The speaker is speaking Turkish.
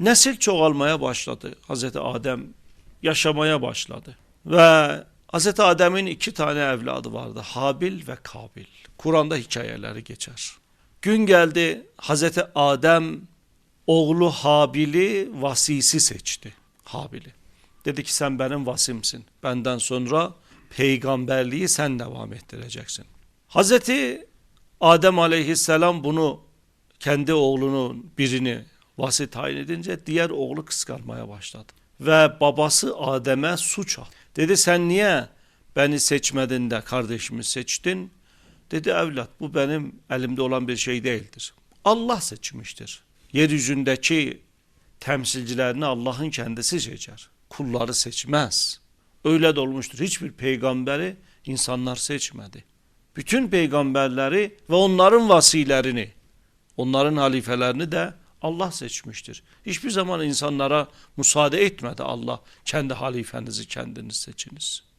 Nesil çoğalmaya başladı. Hazreti Adem yaşamaya başladı. Ve Hazreti Adem'in iki tane evladı vardı. Habil ve Kabil. Kur'an'da hikayeleri geçer. Gün geldi Hazreti Adem oğlu Habil'i vasisi seçti. Habil'i. Dedi ki sen benim vasimsin. Benden sonra peygamberliği sen devam ettireceksin. Hazreti Adem aleyhisselam bunu kendi oğlunun birini vasi tayin edince diğer oğlu kıskanmaya başladı. Ve babası Adem'e suç attı. Dedi sen niye beni seçmedin de kardeşimi seçtin? Dedi evlat bu benim elimde olan bir şey değildir. Allah seçmiştir. Yeryüzündeki temsilcilerini Allah'ın kendisi seçer. Kulları seçmez. Öyle de olmuştur. Hiçbir peygamberi insanlar seçmedi. Bütün peygamberleri ve onların vasilerini, onların halifelerini de Allah seçmiştir. Hiçbir zaman insanlara müsaade etmedi Allah. Kendi halifenizi kendiniz seçiniz.